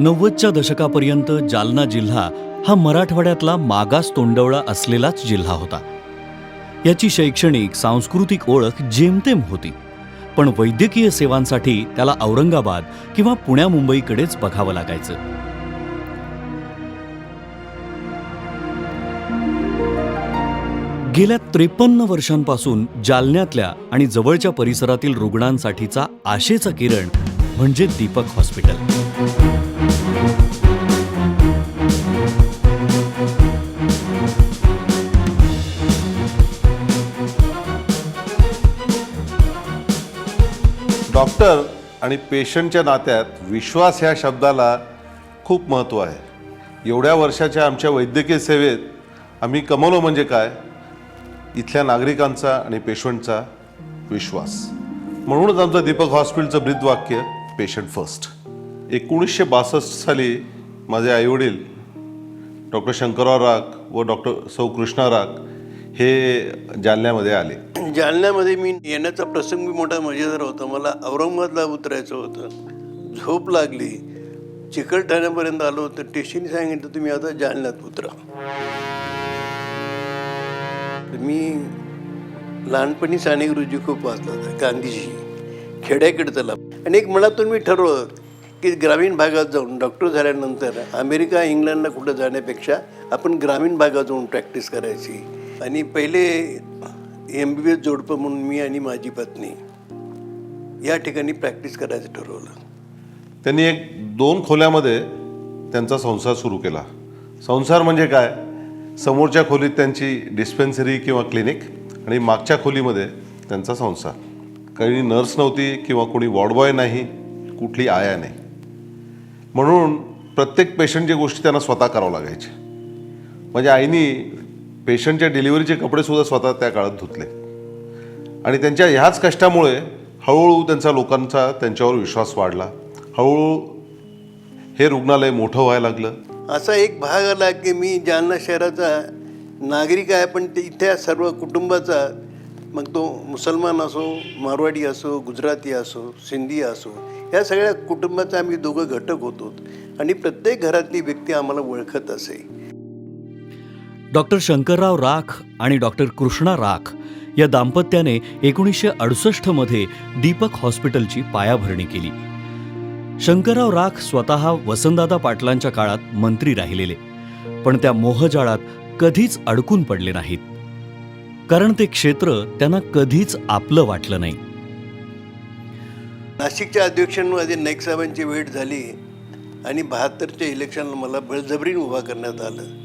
नव्वदच्या दशकापर्यंत जालना जिल्हा हा मराठवाड्यातला मागास तोंडवळा असलेलाच जिल्हा होता. याची शैक्षणिक सांस्कृतिक ओळख जेमतेम होती. पण वैद्यकीय सेवांसाठी त्याला औरंगाबाद किंवा पुण्या मुंबईकडेच बघावं लागायचं. गेल्या त्रेपन्न वर्षांपासून जालन्यातल्या आणि जवळच्या परिसरातील रुग्णांसाठीचा आशेचा किरण म्हणजे दीपक हॉस्पिटल. डॉक्टर आणि पेशंटच्या नात्यात विश्वास ह्या शब्दाला खूप महत्त्व आहे. एवढ्या वर्षाच्या आमच्या वैद्यकीय सेवेत आम्ही कमवलो म्हणजे काय? इथल्या नागरिकांचा आणि पेशंटचा विश्वास. म्हणूनच आमचं दीपक हॉस्पिटलचं ब्रीदवाक्य पेशंट फर्स्ट. एकोणीसशे बासष्ट साली माझे आईवडील डॉक्टर शंकरराव राग व डॉक्टर सौ कृष्णा राग हे जालन्यामध्ये आले. जालन्यामध्ये मी येण्याचा प्रसंग बी मोठा मजेदार होता. मला औरंगाबादला उतरायचं होतं. झोप लागली. चिकलठाण्यापर्यंत आलो तर टेशीने सांगितलं तुम्ही आता जालन्यात उतरा. तर मी लहानपणी साने गुरुजी खूप वाचला गांधीजी. खेड्याकडे चला. आणि एक मनातून मी ठरवलं की ग्रामीण भागात जाऊन डॉक्टर झाल्यानंतर अमेरिका इंग्लंडला कुठं जाण्यापेक्षा आपण ग्रामीण भागात जाऊन प्रॅक्टिस करायची. आणि पहिले एम बी बी एस जोडपं म्हणून मी आणि माझी पत्नी या ठिकाणी प्रॅक्टिस करायचं ठरवलं. त्यांनी एक दोन खोल्यामध्ये त्यांचा संसार सुरू केला. संसार म्हणजे काय? समोरच्या खोलीत त्यांची डिस्पेन्सरी किंवा क्लिनिक आणि मागच्या खोलीमध्ये त्यांचा संसार. काही नर्स नव्हती किंवा कोणी वॉर्डबॉय नाही कुठली आया नाही. म्हणून प्रत्येक पेशंटची गोष्टी त्यांना स्वतः करावं लागायची. म्हणजे आईनी पेशंटच्या डिलिव्हरीचे कपडेसुद्धा स्वतः त्या काळात धुतले. आणि त्यांच्या ह्याच कष्टामुळे हळूहळू त्यांचा लोकांचा त्यांच्यावर विश्वास वाढला. हळूहळू हे रुग्णालय मोठं व्हायला लागलं. असा एक भाग आला की मी जालना शहराचा नागरिक आहे पण ते इथे सर्व कुटुंबाचा मग तो मुसलमान असो मारवाडी असो गुजराती असो सिंधी असो या सगळ्या कुटुंबाचा आम्ही दोघं घटक होतो. आणि प्रत्येक घरातली व्यक्ती आम्हाला ओळखत असे. डॉक्टर शंकरराव राख आणि डॉक्टर कृष्णा राख या दाम्पत्याने एकोणीसशे अडुसष्टमध्ये दीपक हॉस्पिटलची पायाभरणी केली. शंकरराव राख स्वतः वसंतदादा पाटलांच्या काळात मंत्री राहिलेले पण त्या मोहजाळात कधीच अडकून पडले नाहीत. कारण ते क्षेत्र त्यांना कधीच आपलं वाटलं नाही. नाशिकच्या अध्यक्षांमध्ये नाईक साहेबांची भेट झाली आणि बहात्तरच्या इलेक्शनला मला बळजबरीने उभा करण्यात आलं.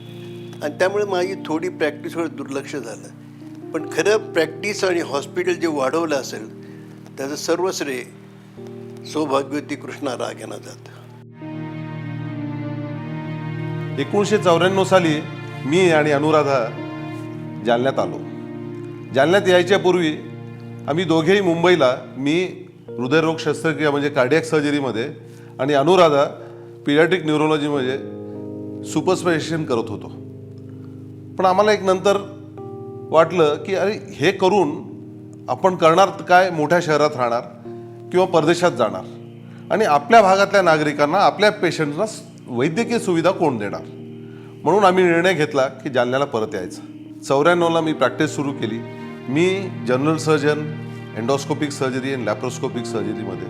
आणि त्यामुळे माझी थोडी प्रॅक्टिसवर दुर्लक्ष झालं. पण खरं प्रॅक्टिस आणि हॉस्पिटल जे वाढवलं असेल त्याचं सर्व श्रेय सौभाग्यवती कृष्णा राग यांना जातं. एकोणीसशे चौऱ्याण्णव साली मी आणि अनुराधा जालन्यात आलो. जालन्यात यायच्यापूर्वी आम्ही दोघेही मुंबईला मी हृदयरोग शस्त्रक्रिया म्हणजे कार्डियक सर्जरीमध्ये आणि अनुराधा पिडियाट्रिक न्यूरोलॉजीमध्ये सुपर करत होतो. पण आम्हाला एक नंतर वाटलं की अरे हे करून आपण करणार काय? मोठ्या शहरात राहणार किंवा परदेशात जाणार. आणि आपल्या भागातल्या नागरिकांना आपल्या पेशंटना वैद्यकीय सुविधा कोण देणार? म्हणून आम्ही निर्णय घेतला की जालन्याला परत यायचं. चौऱ्याण्णवला मी प्रॅक्टिस सुरू केली. मी general surgeon endoscopic surgery and laparoscopic सर्जरीमध्ये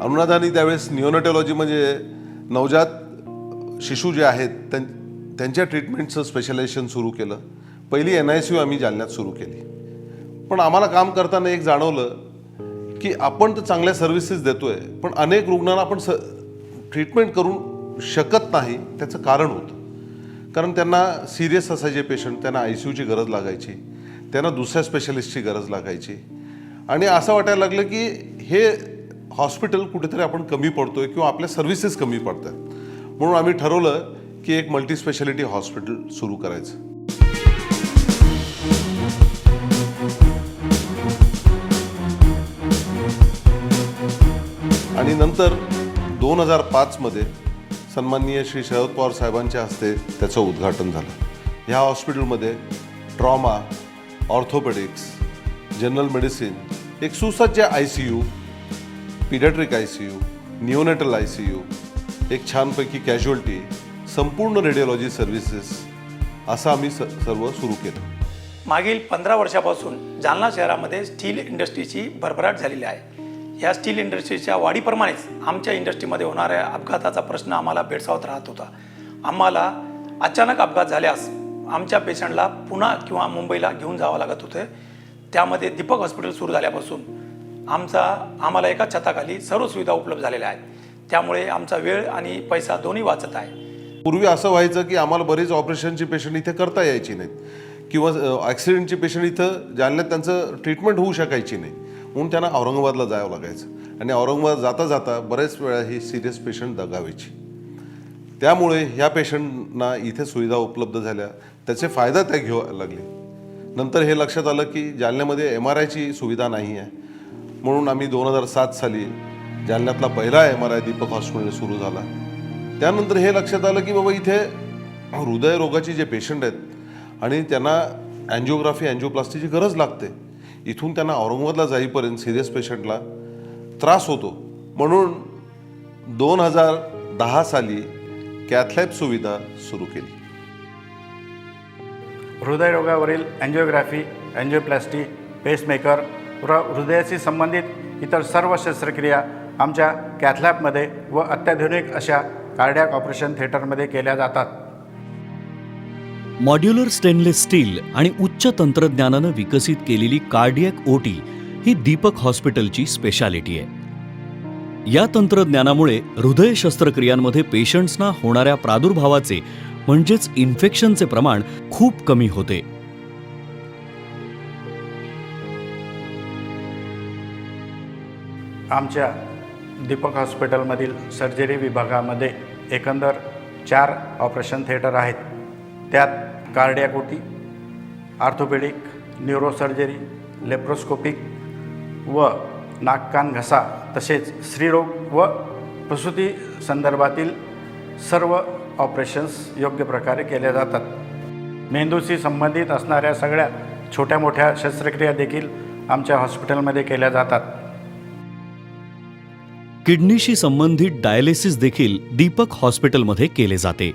अनुनादानी त्यावेळेस निओनटॉलॉजी म्हणजे नवजात शिशू जे आहेत त्यां त्यांच्या ट्रीटमेंटचं स्पेशलायझेशन सुरू केलं. पहिली एन आय सी यू आम्ही जालन्यात सुरू केली. पण आम्हाला काम करताना एक जाणवलं की आपण तर चांगल्या सर्व्हिसेस देतोय पण अनेक रुग्णांना आपण स ट्रीटमेंट करू शकत नाही त्याचं कारण होतं. कारण त्यांना सिरियस असायचे पेशंट त्यांना आय सी यूची गरज लागायची त्यांना दुसऱ्या स्पेशलिस्टची गरज लागायची. आणि असं वाटायला लागलं की हे हॉस्पिटल कुठेतरी आपण कमी पडतोय किंवा आपल्या सर्व्हिसेस कमी पडत आहेत म्हणून आम्ही ठरवलं की एक मल्टी स्पेशालिटी हॉस्पिटल सुरू करायचं. आणि नंतर दोन हजार पाचमध्ये सन्माननीय श्री शरद पवार साहेबांच्या हस्ते त्याचं उद्घाटन झालं. ह्या हॉस्पिटलमध्ये ट्रॉमा ऑर्थोपेडिक्स जनरल मेडिसिन एक सुसज्ज I C U paediatric I C U neonatal I C U एक छानपैकी कॅज्युअल्टी संपूर्ण रेडिओलॉजी सर्व्हिसेस असं आम्ही स सर्व सुरू केलं. मागील पंधरा वर्षापासून जालना शहरामध्ये स्टील इंडस्ट्रीची भरभराट झालेली आहे. या स्टील इंडस्ट्रीच्या वाढीप्रमाणेच आमच्या इंडस्ट्रीमध्ये होणाऱ्या अपघाताचा प्रश्न आम्हाला भेडसावत राहत होता. आम्हाला अचानक अपघात झाल्यास आमच्या पेशंटला पुन्हा किंवा मुंबईला घेऊन जावं लागत होते. त्यामध्ये दीपक हॉस्पिटल सुरू झाल्यापासून आमचा आम्हाला एका छताखाली सर्व सुविधा उपलब्ध झालेल्या आहेत. त्यामुळे आमचा वेळ आणि पैसा दोन्ही वाचत आहे. पूर्वी असं व्हायचं की आम्हाला बरेच ऑपरेशनची पेशंट इथे करता यायची नाहीत. किंवा ॲक्सिडेंटची पेशंट इथं जालन्यात त्यांचं ट्रीटमेंट होऊ शकायची नाही. म्हणून त्यांना औरंगाबादला जावं लागायचं. आणि औरंगाबाद जाता जाता बरेच वेळा ही सिरियस पेशंट दगावायची. त्यामुळे ह्या पेशंटना इथे सुविधा उपलब्ध झाल्या. त्याचे फायदा त्या घेऊ लागले. नंतर हे लक्षात आलं की जालन्यामध्ये एम आर आयची सुविधा नाही आहे. म्हणून आम्ही दोन हजार सात साली जालन्यातला पहिला M R I Deepak hospital सुरू झाला. त्यानंतर हे लक्षात आलं की बाबा इथे हृदयरोगाचे जे पेशंट आहेत आणि त्यांना अँजिओग्राफी अँजिओप्लास्टीची गरज लागते. इथून त्यांना औरंगाबादला जाईपर्यंत सिरियस पेशंटला त्रास होतो. म्हणून दोन हजार दहा साली कॅथलॅब सुविधा सुरू केली. हृदयरोगावरील अँजिओग्राफी अँजिओप्लास्टी पेसमेकर र हृदयाशी संबंधित इतर सर्व शस्त्रक्रिया आमच्या कॅथलॅबमध्ये व अत्याधुनिक अशा कार्डियाक ऑपरेशन थिएटरमध्ये केल्या जातात. मॉड्युलर स्टेनलेस स्टील आणि उच्च तंत्रज्ञानानं विकसित केलेली कार्डियक ओटी ही दीपक हॉस्पिटलची स्पेशालिटी आहे. या तंत्रज्ञानामुळे हृदय शस्त्रक्रियांमध्ये पेशंट्सना होणाऱ्या प्रादुर्भावाचे म्हणजेच इन्फेक्शनचे प्रमाण खूप कमी होते. आमच्या दीपक हॉस्पिटलमधील सर्जरी विभागामध्ये एकंदर चार ऑपरेशन थिएटर आहेत. त्यात कार्डियाकोटी आर्थोपेडिक न्यूरोसर्जरी लेप्रोस्कोपिक व नाककान घसा तसेच स्त्रीरोग व प्रसूती संदर्भातील सर्व ऑपरेशन्स योग्य प्रकारे केल्या जातात. मेंदूशी संबंधित असणाऱ्या सगळ्या छोट्या मोठ्या शस्त्रक्रिया देखील आमच्या हॉस्पिटलमध्ये केल्या जातात. किडनीशी संबंधित डायलिसिस देखील दीपक हॉस्पिटलमध्ये केले जाते.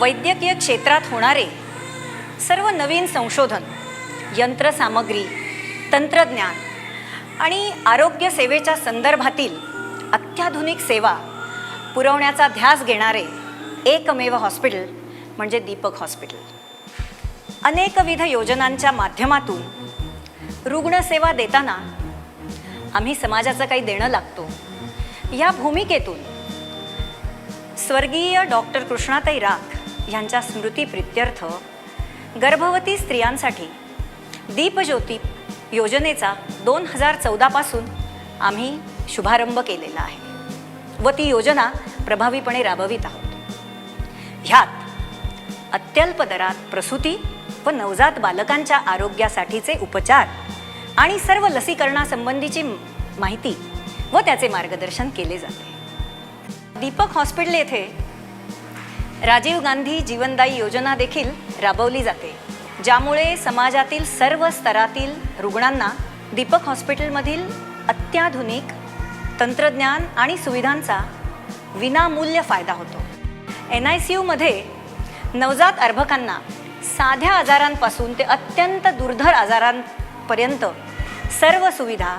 वैद्यकीय क्षेत्रात होणारे सर्व नवीन संशोधन यंत्रसामग्री तंत्रज्ञान आणि आरोग्य सेवेच्या संदर्भातील अत्याधुनिक सेवा पुरवण्याचा ध्यास घेणारे एकमेव हॉस्पिटल म्हणजे दीपक हॉस्पिटल. अनेकविध योजनांच्या माध्यमातून रुग्णसेवा देताना आम्ही समाजाचं काही देणं लागतो. या भूमिकेतून स्वर्गीय डॉक्टर कृष्णाताई राख यांच्या स्मृतीप्रित्यर्थ गर्भवती स्त्रियांसाठी दीपज्योती योजनेचा दोन हजार चौदापासून आम्ही शुभारंभ केलेला आहे व ती योजना प्रभावीपणे राबवित आहोत. ह्यात अत्यल्प दरात प्रसूती व नवजात बालकांच्या आरोग्यासाठीचे उपचार आणि सर्व लसीकरणासंबंधीची माहिती व त्याचे मार्गदर्शन केले जाते. दीपक हॉस्पिटल येथे राजीव गांधी जीवनदायी योजना देखील राबवली जाते ज्यामुळे समाजातील सर्व स्तरातील रुग्णांना दीपक हॉस्पिटलमधील अत्याधुनिक तंत्रज्ञान आणि सुविधांचा विनामूल्य फायदा होतो. एन आय सी यूमध्ये नवजात अर्भकांना साध्या आजारांपासून ते अत्यंत दुर्धर आजारांपर्यंत सर्व सुविधा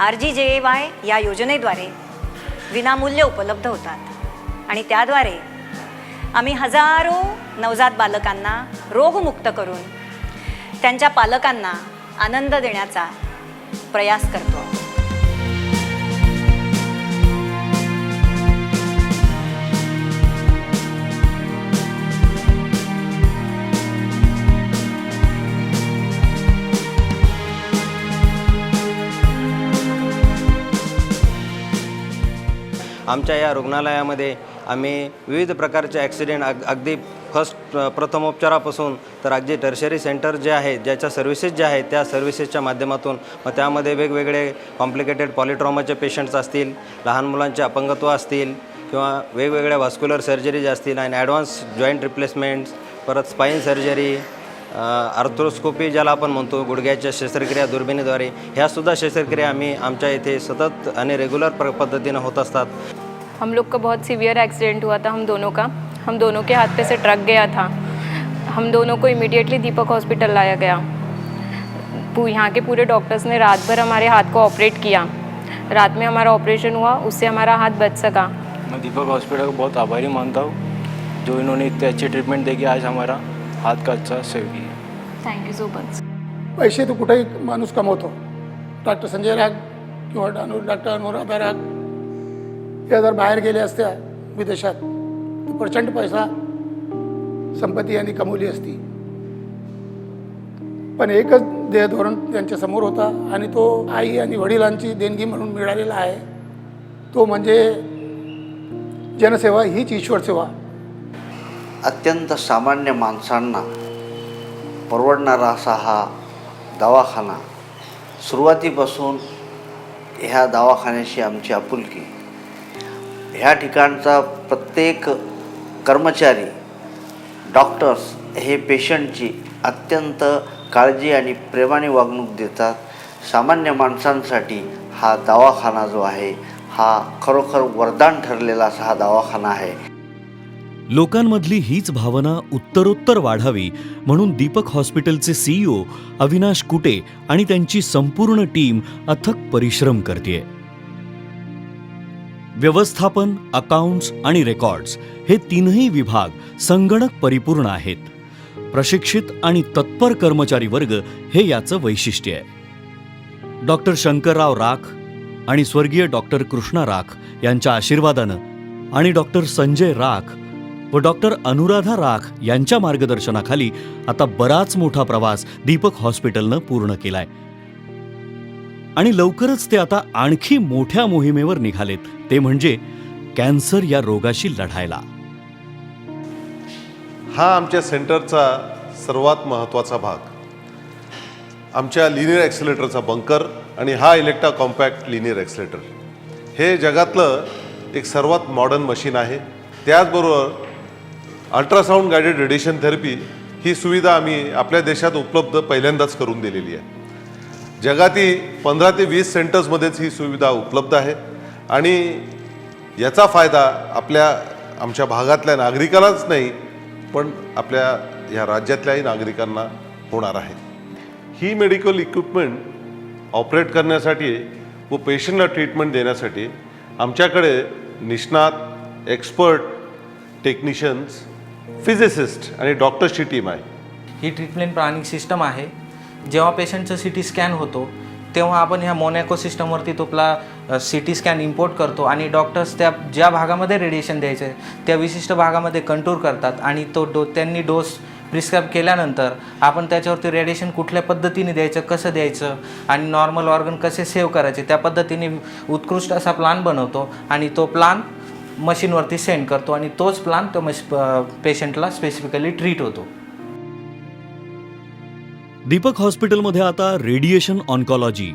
आर जी जे ए वाय या योजनेद्वारे विनामूल्य उपलब्ध होतात. आणि त्याद्वारे आम्ही हजारो नवजात बालकांना रोगमुक्त करून त्यांच्या पालकांना आनंद देण्याचा प्रयास करतो. आमच्या या रुग्णालयामध्ये आम्ही विविध प्रकारचे ॲक्सिडेंट अग अगदी फर्स्ट प्रथमोपचारापासून तर अगदी टर्शरी सेंटर जे आहे ज्याच्या सर्व्हिसेस ज्या आहेत त्या सर्व्हिसेसच्या माध्यमातून मग त्यामध्ये वेगवेगळे कॉम्प्लिकेटेड पॉलिट्रॉमाचे पेशंट्स असतील लहान मुलांचे अपंगत्व असतील किंवा वेगवेगळ्या व्हॉस्क्युलर सर्जरीज असतील आणि ॲडव्हान्स जॉईंट रिप्लेसमेंट्स परत स्पाईन सर्जरी आर्थ्रोस्कोपी ज्याला आपण म्हणतो गुडघ्याच्या शस्त्रक्रिया दुर्बिणीद्वारे ह्यासुद्धा शस्त्रक्रिया आम्ही आमच्या इथे सतत आणि रेग्युलर प्र पद्धतीनं होत असतात. हम लोग का बहुत सीवियर एक्सीडेंट हुआ था हम दोनों का। हम दोनों के हाथ पे से ट्रक गया था। हम दोनों को इमीडिएटली दीपक हॉस्पिटल लाया गया। यहाँ के पूरे डॉक्टर्स ने रात भर हमारे हाथ को ऑपरेट किया। रात में हमारा ऑपरेशन हुआ उससे हमारा हाथ बच सका। मैं दीपक हॉस्पिटल को बहुत आभारी मानता हूँ जो इन्होंने इतने अच्छे ट्रीटमेंट देके आज हमारा हाथ का अच्छा सेव किया। थँक्यू सो मच पैसे तर कुठेही माणूस कमवतो। डॉक्टर संजय राग किंवा डॉक्टर अनुराधा राग या जर बाहेर गेल्या असत्या विदेशात तर प्रचंड पैसा संपत्ती यांनी कमवली असती. पण एकच देह धोरण त्यांच्यासमोर होता आणि तो आई आणि वडिलांची देणगी म्हणून मिळालेला आहे. तो म्हणजे जनसेवा हीच ईश्वर सेवा. अत्यंत सामान्य माणसांना परवडणारा असा हा दवाखाना. सुरुवातीपासून ह्या दवाखान्याशी आमची आपुलकी. ह्या ठिकाणचा प्रत्येक कर्मचारी डॉक्टर्स हे पेशंटची अत्यंत काळजी आणि प्रेमाने वागणूक देतात. सामान्य माणसांसाठी हा दवाखाना जो आहे हा खरोखर वरदान ठरलेला असा हा दवाखाना आहे. लोकांमधली हीच भावना उत्तरोत्तर वाढावी म्हणून दीपक हॉस्पिटलचे सीईओ अविनाश कुटे आणि त्यांची संपूर्ण टीम अथक परिश्रम करते व्यवस्थापन अकाउंट्स आणि रेकॉर्ड्स हे तीनही विभाग संगणक परिपूर्ण आहेत. प्रशिक्षित आणि तत्पर कर्मचारी वर्ग हे याचं वैशिष्ट्य आहे. डॉक्टर शंकरराव राख आणि स्वर्गीय डॉक्टर कृष्णा राख यांच्या आशीर्वादानं आणि डॉक्टर संजय राख व डॉक्टर अनुराधा राख यांच्या मार्गदर्शनाखाली आता बराच मोठा प्रवास दीपक हॉस्पिटलनं पूर्ण केलाय. आणि लवकरच ते आता आणखी मोठ्या मोहिमेवर निघालेत. ते म्हणजे कॅन्सर या रोगाशी लढायला. हा आमच्या सेंटरचा सर्वात महत्त्वाचा भाग. आमच्या लिनियर ॲक्सिलेटरचा बंकर आणि हा इलेक्ट्रा कॉम्पॅक्ट लिनियर ॲक्सिलेटर हे जगातलं एक सर्वात मॉडर्न मशीन आहे. त्याचबरोबर अल्ट्रासाऊंड गायडेड रेडिएशन थेरपी ही सुविधा आम्ही आपल्या देशात उपलब्ध पहिल्यांदाच करून दिलेली आहे. जगातील पंधरा ते वीस सेंटर्समध्येच ही सुविधा उपलब्ध आहे. आणि याचा फायदा आपल्या आमच्या भागातल्या नागरिकालाच नाही पण आपल्या ह्या राज्यातल्याही नागरिकांना होणार आहे. ही मेडिकल इक्विपमेंट ऑपरेट करण्यासाठी व पेशंटला ट्रीटमेंट देण्यासाठी आमच्याकडे निष्णात एक्सपर्ट टेक्निशियन्स फिजिसिस्ट आणि डॉक्टर्सची टीम आहे. ही ट्रीटमेंट प्लॅनिंग सिस्टम आहे. जेव्हा पेशंटचं सी टी स्कॅन होतो तेव्हा आपण ह्या मोनॅको सिस्टमवरती तुपला सी टी स्कॅन इम्पोर्ट करतो आणि डॉक्टर्स त्या ज्या भागामध्ये रेडिएशन द्यायचं आहे त्या विशिष्ट भागामध्ये कंट्रोल करतात आणि तो डो त्यांनी डोस प्रिस्क्राईब केल्यानंतर आपण त्याच्यावरती रेडिएशन कुठल्या पद्धतीने द्यायचं कसं द्यायचं आणि नॉर्मल ऑर्गन कसे सेव्ह करायचे त्या पद्धतीने उत्कृष्ट असा प्लान बनवतो आणि तो प्लान मशीनवरती सेंड करतो आणि तोच प्लान तो मश पेशंटला स्पेसिफिकली ट्रीट होतो. दीपक हॉस्पिटलमध्ये आता radiation oncology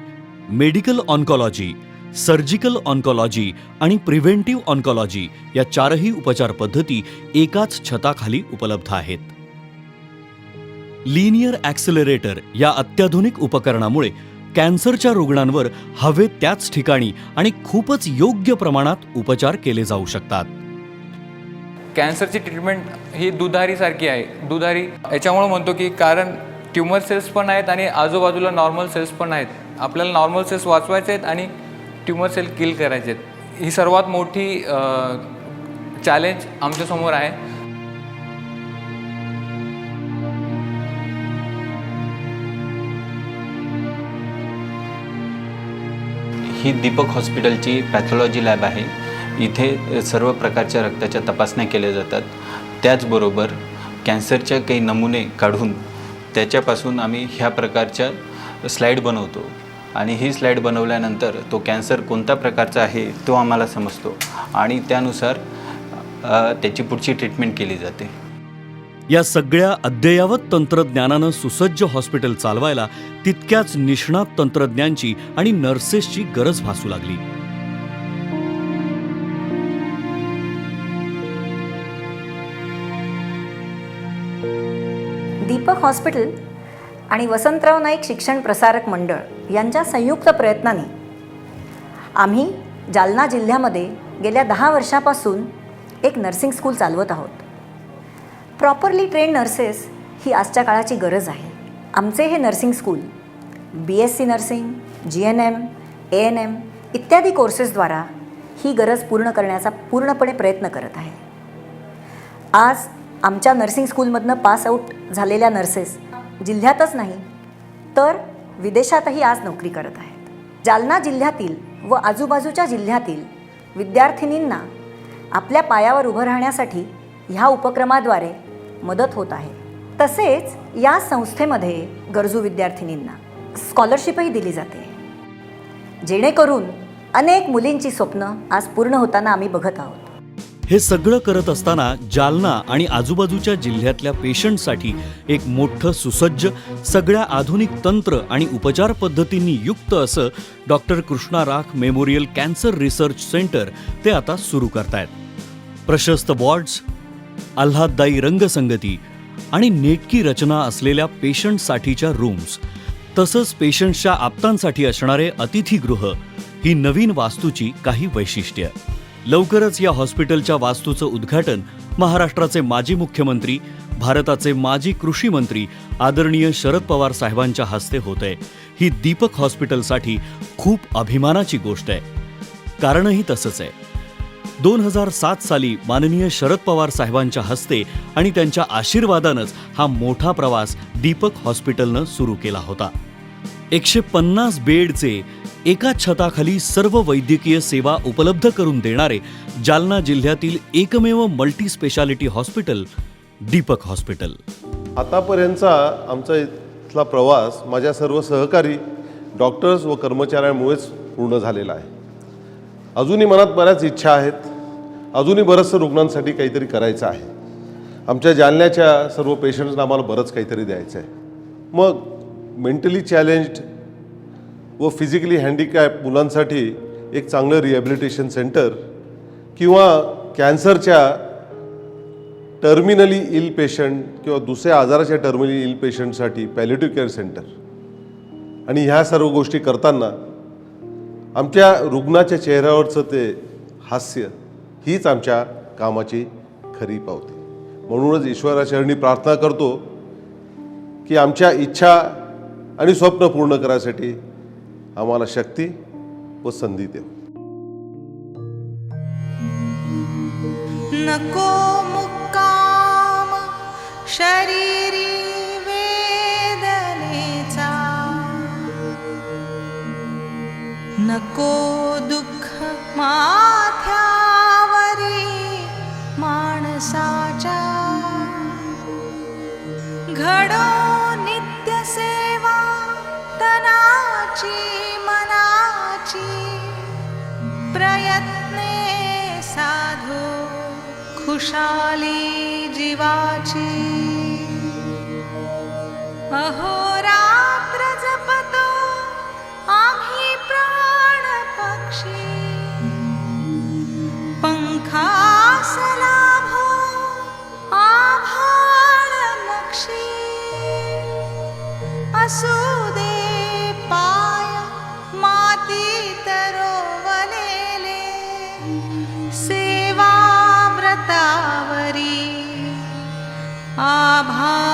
medical oncology surgical oncology आणि प्रिव्हेंटिव्ह ऑन्कॉलॉजी या चारही उपचार पद्धती एकाच छताखाली उपलब्ध आहेत. लिनियर ॲक्सिलरेटर या अत्याधुनिक उपकरणामुळे कॅन्सरच्या रुग्णांवर हवे त्याच ठिकाणी आणि खूपच योग्य प्रमाणात उपचार केले जाऊ शकतात. कॅन्सरची ट्रीटमेंट ही दुधारीसारखी आहे. दुधारी याच्यामुळं म्हणतो की कारण ट्युमर सेल्स पण आहेत आणि आजूबाजूला नॉर्मल सेल्स पण आहेत. आपल्याला नॉर्मल सेल्स वाचवायचे आहेत आणि ट्युमर सेल किल करायचे आहेत. ही सर्वात मोठी चॅलेंज आमच्यासमोर आहे. ही दीपक हॉस्पिटलची पॅथॉलॉजी लॅब आहे. इथे सर्व प्रकारच्या रक्ताच्या तपासण्या केल्या जातात. त्याचबरोबर कॅन्सरच्या काही नमुने काढून त्याच्यापासून आम्ही ह्या प्रकारच्या स्लाईड बनवतो. आणि ही स्लाईड बनवल्यानंतर तो कॅन्सर कोणत्या प्रकारचा आहे तो आम्हाला समजतो. आणि त्यानुसार त्याची पुढची ट्रीटमेंट केली जाते. या सगळ्या अद्ययावत तंत्रज्ञानानं सुसज्ज हॉस्पिटल चालवायला तितक्याच निष्णात तंत्रज्ञांची आणि नर्सेसची गरज भासू लागली. दीपक हॉस्पिटल आणि वसंतराव नाईक शिक्षण प्रसारक मंडळ यांच्या संयुक्त प्रयत्नाने आम्ही जालना जिल्ह्यामध्ये गेल्या दहा वर्षापासून एक नर्सिंग स्कूल चालवत आहोत. प्रॉपरली ट्रेन नर्सेस ही आजच्या काळाची गरज आहे. आमचे हे nursing school B S C nursing G N M A N M इत्यादी कोर्सेसद्वारा ही गरज पूर्ण करण्याचा पूर्णपणे प्रयत्न करत आहे. आज आमच्या नर्सिंग स्कूलमधनं पास आऊट झालेल्या नर्सेस जिल्ह्यातच नाही तर विदेशातही आज नोकरी करत आहेत. जालना जिल्ह्यातील व आजूबाजूच्या जिल्ह्यातील विद्यार्थिनींना आपल्या पायावर उभं राहण्यासाठी ह्या उपक्रमाद्वारे मदत होत आहे. तसेच या संस्थेमध्ये गरजू विद्यार्थिनींना स्कॉलरशिपही दिली जाते. जेणेकरून अनेक मुलींची स्वप्न आज पूर्ण होताना आम्ही बघत आहोत. हे सगळं करत असताना जालना आणि आजूबाजूच्या जिल्ह्यातल्या पेशंटसाठी एक मोठं सुसज्ज सगळ्या आधुनिक तंत्र आणि उपचार पद्धतींनी युक्त असं डॉक्टर कृष्णा राख मेमोरियल कॅन्सर रिसर्च सेंटर ते आता सुरू करतायत. प्रशस्त वॉर्ड्स आल्हाददायी रंगसंगती आणि नेटकी रचना असलेल्या पेशंटसाठीच्या रूम्स तसंच पेशंट्सच्या आप्तांसाठी असणारे अतिथीगृह ही नवीन वास्तूची काही वैशिष्ट्य. लवकरच या हॉस्पिटलच्या वास्तूचं उद्घाटन महाराष्ट्राचे माजी मुख्यमंत्री भारताचे माजी कृषी मंत्री आदरणीय शरद पवार साहेबांच्या हस्ते होत आहे ही दीपक हॉस्पिटलसाठी खूप अभिमानाची गोष्ट आहे. कारणही तसंच आहे. दोन हजार सात साली माननीय शरद पवार साहेबांच्या हस्ते आणि त्यांच्या आशीर्वादानंच हा मोठा प्रवास दीपक हॉस्पिटलनं सुरू केला होता. एकशे पन्नास बेडचे एका छताखाली सर्व वैद्यकीय सेवा उपलब्ध करून देणारे जालना जिल्ह्यातील एकमेव multi speciality hospital Deepak hospital आतापर्यंतचा आमचा इथला प्रवास माझ्या सर्व सहकारी डॉक्टर्स व कर्मचाऱ्यांमुळेच पूर्ण झालेला आहे. अजूनही मनात बऱ्याच इच्छा आहेत. अजूनही बरंचसं रुग्णांसाठी काहीतरी करायचं आहे. आमच्या जालन्याच्या सर्व पेशंट्सना आम्हाला बरंच काहीतरी द्यायचं आहे मग मेंटली चॅलेंज्ड व फिजिकली हँडिकॅप मुलांसाठी एक चांगलं रिहॅबिलिटेशन सेंटर किंवा कॅन्सरच्या टर्मिनली इल पेशंट किंवा दुसऱ्या आजाराच्या टर्मिनली इल पेशंटसाठी पॅलेटिव्ह केअर सेंटर आणि ह्या सर्व गोष्टी करताना आमच्या रुग्णाच्या चेहऱ्यावरचं ते हास्य हीच आमच्या कामाची खरी पावती. म्हणूनच ईश्वराचरणी प्रार्थना करतो की आमच्या इच्छा आणि स्वप्न पूर्ण करायसाठी आम्हाला शक्ती व संधी देव नको मुक्काम शरीरी वेदनेचा. नको दुःख माथ्यावरी माणसाच्या. घडो नित्य सेवा तनाची. प्रयत्ने साधु खुशाली जिवाची। अहो रात्र जपतो आणपक्षी पङ्खासु लभ आभापक्षी आभा